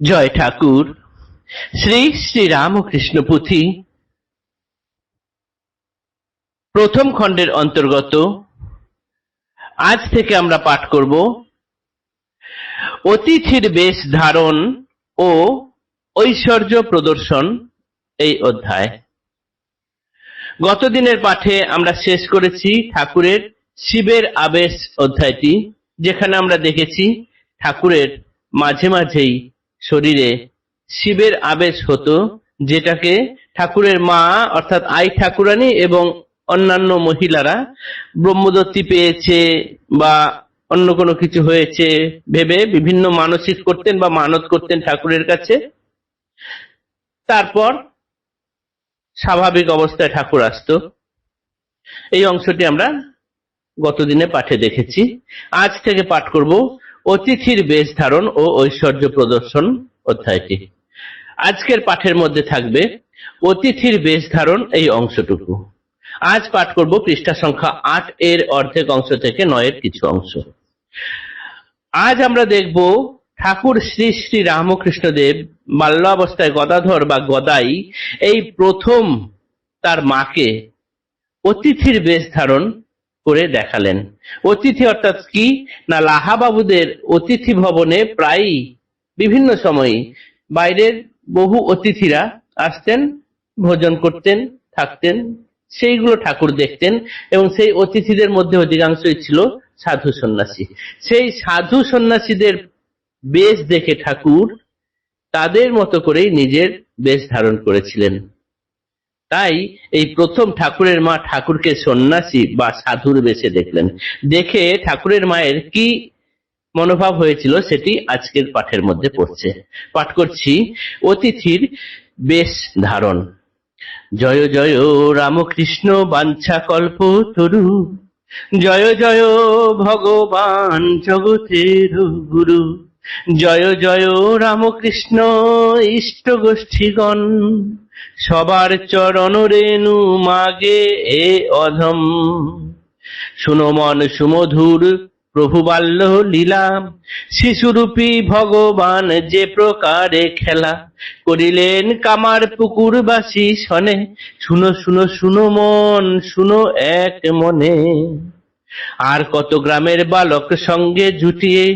জয় ঠাকুর। শ্রী শ্রী রামকৃষ্ণ পুঁথি প্রথম খণ্ডের অন্তর্গত। আজ থেকে আমরা পাঠ করব অতিথির বেশ ধারণ ও ঐশ্বর্য প্রদর্শন এই অধ্যায়। গতদিনের পাঠে আমরা শেষ করেছি ঠাকুরের শিবের আবেশ অধ্যায়টি, যেখানে আমরা দেখেছি ঠাকুরের মাঝে মাঝেই শরীরে শিবের আবেশ হতো, যেটাকে ঠাকুরের মা, অর্থাৎ আই ঠাকুরানী এবং অন্যান্য মহিলারা ব্রহ্মদত্তি পেয়েছে বা অন্য কোনো কিছু হয়েছে ভেবে বিভিন্ন মানসিক করতেন বা মানত করতেন ঠাকুরের কাছে। তারপর স্বাভাবিক অবস্থায় ঠাকুর আসতো। এই অংশটি আমরা গতদিনে পাঠে দেখেছি। আজ থেকে পাঠ করব অতিথির বেশ ধারণ ও ঐশ্বর্য প্রদর্শন অধ্যায়টি। আজকের পাঠের মধ্যে থাকবে অতিথির বেশ ধারণ এই অংশটুকু। আজ পাঠ করব পৃষ্ঠা সংখ্যা আট এর অর্ধেক অংশ থেকে নয়ের কিছু অংশ। আজ আমরা দেখব ঠাকুর শ্রী শ্রী রামকৃষ্ণ দেব বাল্যাবস্থায় গদাধর বা গদাই এই প্রথম তার মাকে অতিথির বেশ ধারণ করে দেখালেন। অতিথি অর্থাৎ কি? না, লাহাবাবুদের অতিথি ভবনে প্রায়ই বিভিন্ন সময়ে বাইরের বহু অতিথিরা আসতেন, ভোজন করতেন, থাকতেন, সেইগুলো ঠাকুর দেখতেন এবং সেই অতিথিদের মধ্যে অধিকাংশই ছিল সাধু সন্ন্যাসী। সেই সাধু সন্ন্যাসীদের বেশ দেখে ঠাকুর তাদের মতো করেই নিজের বেশ ধারণ করেছিলেন। তাই এই প্রথম ঠাকুরের মা ঠাকুরকে সন্ন্যাসী বা সাধুর বেশে দেখলেন। দেখে ঠাকুরের মায়ের কি মনোভাব হয়েছিল সেটি আজকের পাঠের মধ্যে পড়ছে। পাঠ করছি, অতিথির বেশ ধারণ। জয় জয়, রামকৃষ্ণ বাঞ্ছা কল্প তরু। জয় জয়, ভগবান জগতের গুরু। জয় জয়, রামকৃষ্ণ ইষ্ট গোষ্ঠীগণ। সবার চরণ রেণু মাগে এ অধম। শুনো মন সুমধুর, প্রভু বাল্য লীলা। শিশুরূপী ভগবান যে প্রকারে খেলা করিলেন কামার পুকুরবাসী শনে শুনো শুনো শুনো মন, শুনো এক মনে। আর কত গ্রামের বালক সঙ্গে জুটিয়ে,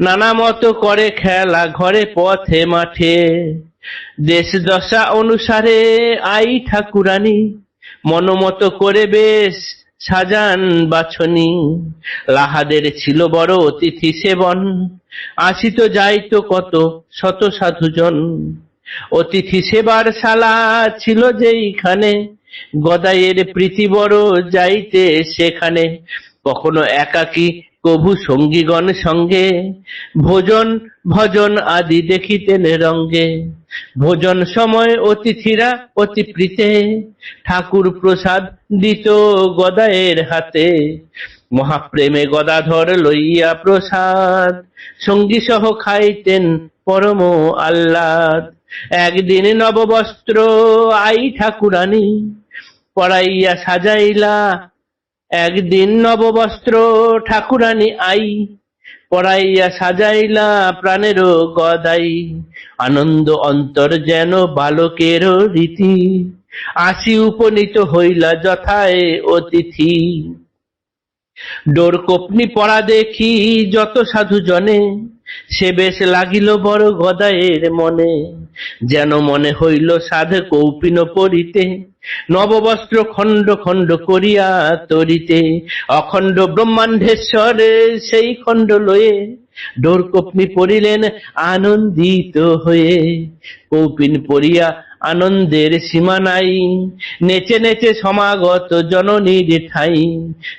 নানা মতো করে খেলা ঘরে পথে মাঠে। দেশ দশা অনুসারে আই ঠাকুরানী, মনোমতো করে বেশ সাজান বাছনি। লাহাদের ছিল বড় অতিথি সেবন, আসিত যাইত কত শত সাধুজন অতিথি সেবার শালা ছিল যেইখানে, গদাইয়ের প্রীতি বড় যাইতে সেখানে। কখনো একাকী কভু সঙ্গীগণ সঙ্গে, ভোজন ভজন আদি দেখিতেন রঙ্গে। ভোজন সময় অতিথিরা অতি প্রীতে। ঠাকুর প্রসাদ দিত গদায়ের হাতে। মহাপ্রেমে গদাধর লইয়া প্রসাদ। সঙ্গী সহ খাইতেন পরম আহ্লাদ। একদিন নববস্ত্র আই ঠাকুরানী পড়াইয়া সাজাইলা। একদিন নববস্ত্র ঠাকুরানী আই পড়াইয়া সাজাইলা প্রাণেরও গদাই। আনন্দ অন্তর যেন বালকের রীতি। আসি উপনীত হইলা যথায় অতিথি। ডোর কোপনি পড়া দেখি যত সাধু জনে, সে বেশ লাগিল বড় গদায়ের মনে। যেন মনে হইল সাধে কৌপিন পরিতে। নববস্ত্র খণ্ড খণ্ড করিয়া তরিতে অখণ্ড ব্রহ্মাণ্ডেশ্বরে সেই খণ্ড লয়ে ডোর কপনি পড়িলেন আনন্দিত হয়ে। কৌপিন পড়িয়া আনন্দের সীমা নাই। নেচে নেচে সমাগত জননীর ঠাই।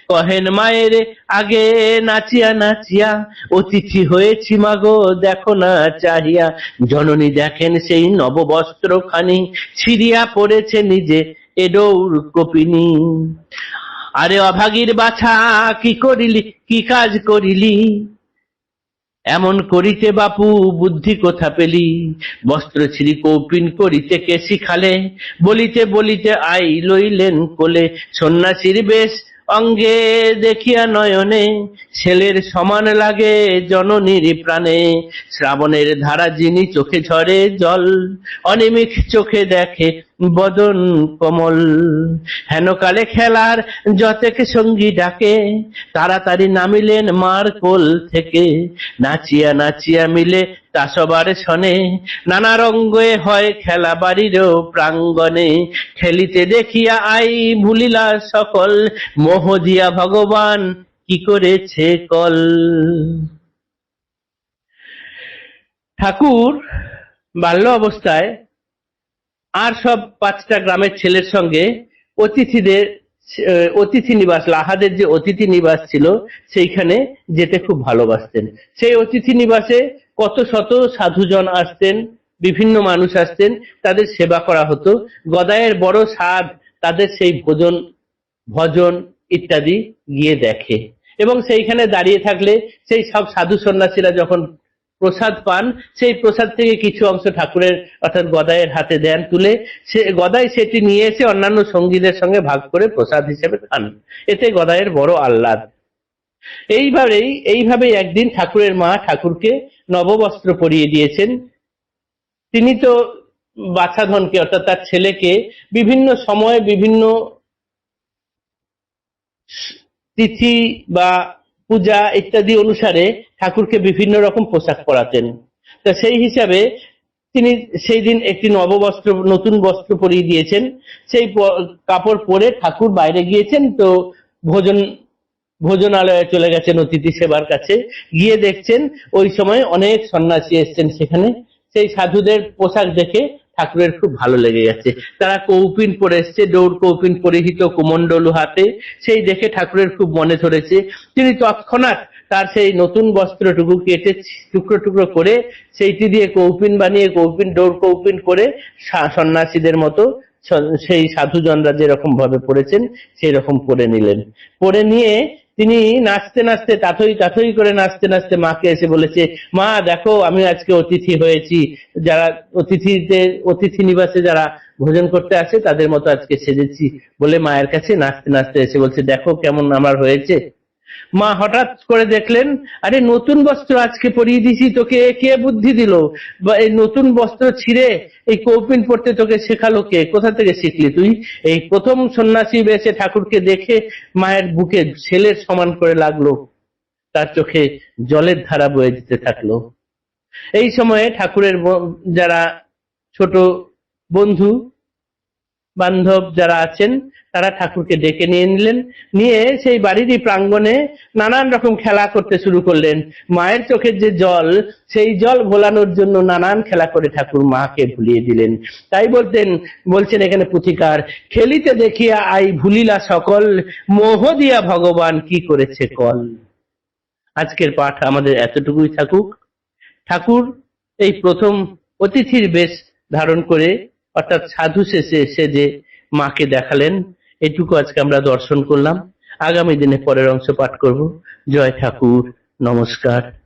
কহেন, মায়ের আগে নাচিয়া নাচিয়া, অতিথি হয়েছি মাগো, দেখো না চাহিয়া। জননী দেখেন সেই নববস্ত্র খানি ছিড়িয়া পড়েছে নিজে এডৌর কপিনী আরে অভাগীর বাছা, কি করিলি, কি কাজ করিলি? এমন করিতে বাপু, বুদ্ধি কোথা পেলি? বস্ত্র ছিঁড়ি কৌপিন করিতে কে শিখালে? বলিতে বলিতে আই লইলেন কোলে। সন্ন্যাসীর বেশ অঙ্গে দেখিয়া নয়নে, ছেলের সমান লাগে জননীর প্রাণে। শ্রাবণের ধারা যিনি চোখে ঝরে জল, অনিমিক চোখে দেখে বদন কমল। হেনকালে খেলার যতেক সঙ্গী ডাকে, তাড়াতাড়ি নামিলেন মার কোল থেকে। নাচিয়া নাচিয়া মিলে তা সবার শনে নানা রঙ্গে হয় খেলা বাড়িরও প্রাঙ্গণে। খেলিতে দেখিয়া আই ভুলিলা সকল, মোহ দিয়া ভগবান কি করেছে কল। ঠাকুর, বাল্য অবস্থায় আর সব পাঁচটা গ্রামের ছেলের সঙ্গে অতিথিদের অতিথি নিবাস, লাহাদের যে অতিথি নিবাস ছিল, সেইখানে যেতে খুব ভালোবাসতেন। সেই অতিথি নিবাসে কত শত সাধুজন আসতেন, বিভিন্ন মানুষ আসতেন, তাদের সেবা করা হতো। গদায়ের বড় স্বাদ তাদের সেই ভোজন, ভজন ইত্যাদি গিয়ে দেখে। এবং সেইখানে দাঁড়িয়ে থাকলে সেই সব সাধু সন্ন্যাসীরা যখন প্রসাদ পান, সেই প্রসাদ থেকে কিছু অংশ ঠাকুরের অর্থাৎ গদায়ের হাতে দেন তুলে। সে গদাই সেটি নিয়ে এসে অন্যান্য সঙ্গীদের সঙ্গে ভাগ করে প্রসাদ হিসেবে খান। এতে গদায়ের বড় আহ্লাদ। এইভাবেই এইভাবেই একদিন ঠাকুরের মা ঠাকুরকে নববস্ত্র পরিয়ে দিয়েছেন। তিনি তো বাছাধনকে, অর্থাৎ তার ছেলেকে বিভিন্ন সময়ে বিভিন্ন তিথি বা পূজা ইত্যাদি অনুসারে ঠাকুরকে বিভিন্ন রকম পোশাক পরাতেন। তা সেই হিসাবে তিনি সেই দিন একটি নববস্ত্র, নতুন বস্ত্র পরিয়ে দিয়েছেন। সেই কাপড় পরে ঠাকুর বাইরে গিয়েছেন তো ভোজন, ভোজনালয়ে চলে গেছেন অতিথি সেবার কাছে। গিয়ে দেখছেন ওই সময় অনেক সন্ন্যাসী এসছেন সেখানে। সেই সাধুদের পোশাক দেখে ঠাকুরের খুব ভালো লেগে গেছে। তারা কৌপিন পরে এসছে, দৌড় কৌপিন পরিহিত কুমণ্ডলু হাতে। সেই দেখে ঠাকুরের খুব মনে ধরেছে। তিনি তৎক্ষণাৎ তার সেই নতুন বস্ত্রটুকু কেটে টুকরো টুকরো করে সেইটি দিয়ে কৌপিন বানিয়ে, কৌপিন, দৌড় কৌপিন করে সন্ন্যাসীদের মতো সেই সাধুজনরা যেরকম ভাবে পড়েছেন সেই রকম পরে নিলেন। পরে নিয়ে তিনি নাচতে নাচতে তাথই তাথই করে নাচতে নাচতে মাকে এসে বলেছে, মা, দেখো আমি আজকে অতিথি হয়েছি। যারা অতিথিতে, অতিথি নিবাসে যারা ভোজন করতে আসে, তাদের মতো আজকে সেজেছি। বলে মায়ের কাছে নাচতে নাচতে এসে বলছে, দেখো কেমন আমার হয়েছে। মা হঠাৎ করে দেখলেন, আরে নতুন বস্ত্র আজকে পরিয়ে দিছি তোকে কে বুদ্ধি দিল? বা এই নতুন বস্ত্র ছিঁড়ে এই কৌপিন পড়তে তোকে শেখালো কে? কোথা থেকে শিখলি তুই? এই প্রথম সন্ন্যাসী বেশে ঠাকুরকে দেখে মায়ের বুকে ছেলের সমান করে লাগল। তার চোখে জলের ধারা বয়ে যেতে থাকল। এই সময়ে ঠাকুরের যারা ছোট বন্ধু বান্ধব যারা আছেন, তারা ঠাকুরকে ডেকে নিয়ে নিলেন। নিয়ে সেই বাড়িরই প্রাঙ্গণে নানান রকম খেলা করতে শুরু করলেন। মায়ের চোখের যে জল, সেই জল ভোলানোর জন্য নানান খেলা করে ঠাকুর মাকে ভুলিয়ে দিলেন। তাই বলতেন, বলছেন এখানে পুথিকার, খেলিতে দেখিয়া আই ভুলিলা সকল, মোহ দিয়া ভগবান কি করেছে কল। আজকের পাঠ আমাদের এতটুকুই থাকুক। ঠাকুর এই প্রথম অতিথির বেশ ধারণ করে অর্থাৎ সাধু শেষে এসে যে মাকে দেখালেন, এটুকু আজকে আমরা দর্শন করলাম। আগামী দিনে পরের অংশ পাঠ করব। জয় ঠাকুর। নমস্কার।